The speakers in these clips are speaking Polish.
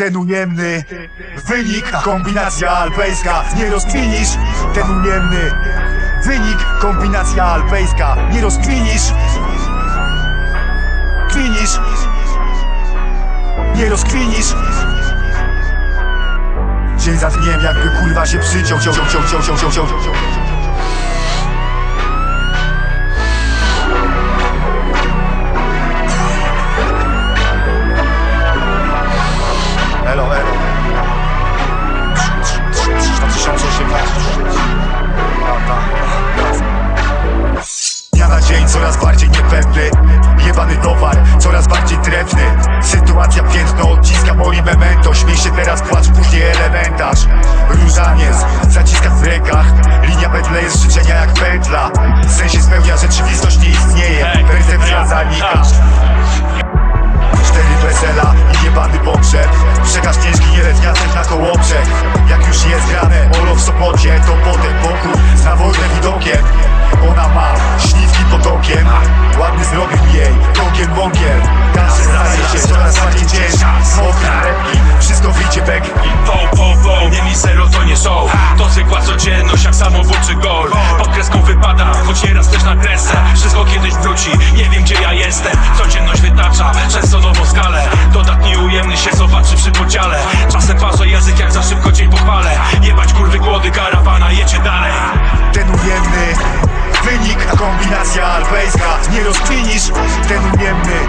ten ujemny wynik, kombinacja alpejska, nie rozkwinisz, ten ujemny wynik, kombinacja alpejska, nie rozkwinisz, kwinisz, nie rozkwinisz. Dzień za dniem jakby kurwa się przyciął, ciął, ciął, ciął, ciął, ciął, ciął, Jebany towar, coraz bardziej trefny. Sytuacja piętno odciska moi memento Śmiej się teraz, płacz później elementarz. Różaniec, zaciskach w rękach Linia pętle jest życzenia jak pętla. Sen się spełnia, rzeczywistość nie istnieje Percepcja zanika. Cztery wesela i jebany pogrzeb Przekaż ciężki nieletnia też na kołobrzeg. Jak już jest grane olo w Sopocie To potem pokój z nawolne widokiem. Ona ma śliwki potokiem Ładny zrobił jej kąkiem wągiel Każdy staje się coraz bardziej ciężki Smokry, lepki, wszystko wyjdzie beki. Po, po, po, nie mi sero to nie show. To zwykła codzienność jak samobójczy gol. Pod kreską wypada, choć nieraz też na kresę Wszystko kiedyś wróci, nie wiem gdzie ja jestem. Codzienność wytacza, często Nie rozkwinisz, ten ujemny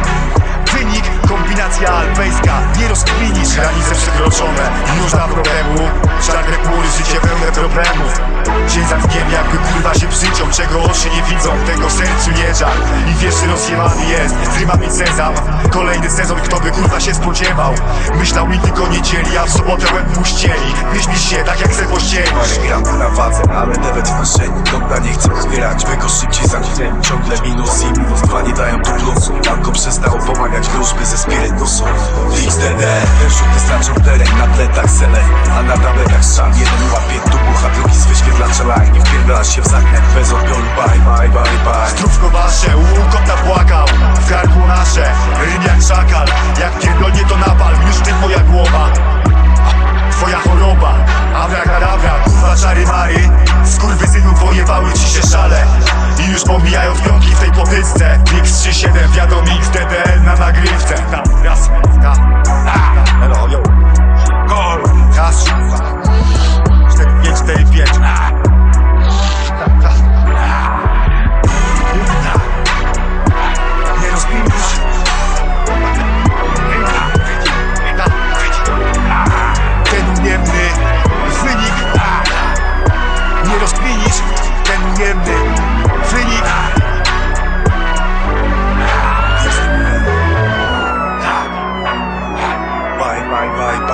wynik, kombinacja alpejska. Nie rozkwinisz, granice przekroczone. Już na problemu, czarne chmury, życie pełne problemów. Dzień za dniem jakby kurwa się przyciął Czego oczy nie widzą, tego sercu nie żal I wierzy rozjebany jest, z rymami sezam Kolejny sezon, kto by kurwa się spodziewał? Myślał mi tylko niedzieli, a w sobotę łeb mu ścieli się tak jak se pościelisz Gram na wadze, ale nawet w kieszeni Dobra, nie chcę zbierać. Mego szybciej za dzień Ciągle minus i minus dwa nie dają tu plusu Alko przestało pomagać wróżby ze spirytusu XDD, rzuty straczą teren na pletach sele A na tabletach szan, jeden łapie tu bucha, drugi z wyświetlacza line. Nie wpierdalasz się w zakręt bez odbioru, bye bye bye bye. Zdrówko wasze, u lata płakał W karku nasze, rym jak szakal. Jak pierdolnie to napal, już ty moja głowa. Twoja choroba, abrak arabra, kurwa czary mary. Skurwysynu pojebały ci się szale. I już pomijają piątki w tej popytce X37, wiadomo XD vai